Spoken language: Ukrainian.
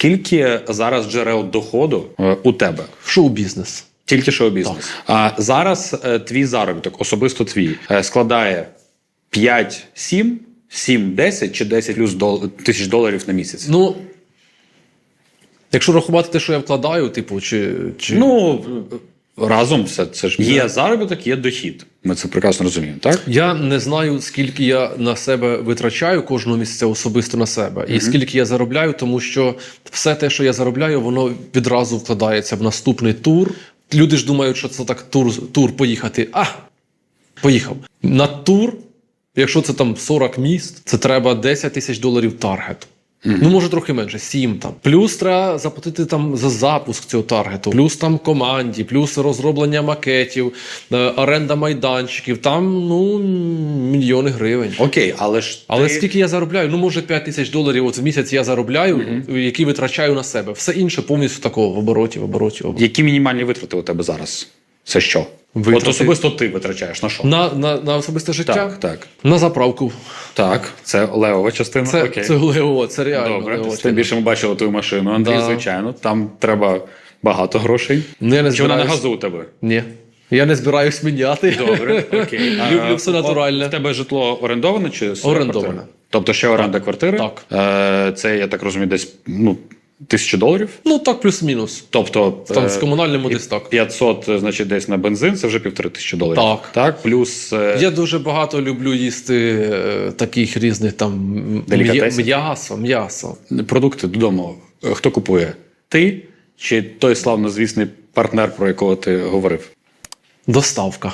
Скільки зараз джерел доходу е, у тебе? Шоу-бізнес. Тільки шоу бізнес. А зараз е, твій заробіток, особисто твій, е, складає 5, 7, 7, 10 чи 10 плюс дол- тисяч доларів на місяць. Ну, якщо рахувати те, що я вкладаю, типу, чи. чи... Ну разом все це ж є заробіток, є дохід. Ми це прекрасно розуміємо, так? Я не знаю, скільки я на себе витрачаю кожного місяця особисто на себе, і скільки я заробляю, тому що все те, що я заробляю, воно відразу вкладається в наступний тур. Люди ж думають, що це так тур, тур поїхати. А, поїхав. На тур, якщо це там 40 міст, це треба 10 тисяч доларів таргету. Ну, може, трохи менше, 7 там. Плюс треба заплатити там за запуск цього таргету, плюс там команді, плюс розроблення макетів, е, оренда майданчиків, там ну мільйони гривень. Окей, але ж Але ти... скільки я заробляю? Ну, може, 5 тисяч доларів от в місяць я заробляю, які витрачаю на себе. Все інше повністю такого в обороті, в обороті, в обороті. які мінімальні витрати у тебе зараз? Це що? Витрати- От особисто ти витрачаєш на що? На, на, на особисте життя? Так, так. На заправку. Так, це левова частина. Це, Окей. це лево, це реально. Добре. лево. Тим більше ми бачили твою машину, Андрій, Да. звичайно. Там треба багато грошей. Ну, я не Чи вона на газу у тебе? Ні. Я не збираюсь міняти. Добре, окей. Люблю все натуральне. В тебе житло орендоване чи Орендоване. Тобто ще оренда квартири? Так. Е, Це, я так розумію, десь ну, тисячу доларів. Ну так, плюс-мінус. Тобто Там е, з комунальним десь так. 500, е, значить, десь на бензин, це вже півтори тисячі доларів. Так. Так, плюс. е, Я дуже багато люблю їсти е, таких різних там м'ясо, м'ясо. продукти додому. Е, Хто купує? Ти чи той славнозвісний партнер, про якого ти говорив? Доставка.